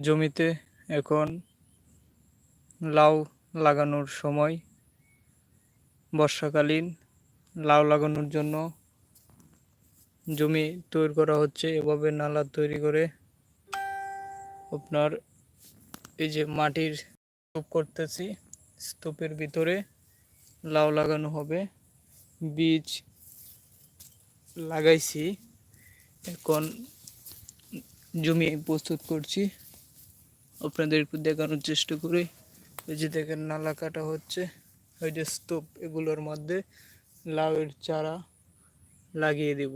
জমিতে এখন লাউ লাগানোর সময়। বর্ষাকালীন লাউ লাগানোর জন্য জমি তৈরি করা হচ্ছে। এভাবে নালা তৈরি করে আপনার এই যে মাটির স্তূপ করতেছি, স্তূপের ভিতরে লাউ লাগানো হবে। বীজ লাগাইছি। এখন জমি প্রস্তুত করছি। আপনাদের একটু দেখানোর চেষ্টা করি। এই যে দেখেন নালা কাটা হচ্ছে। ওই যে স্তূপ, এগুলোর মধ্যে লাউয়ের চারা লাগিয়ে দেব।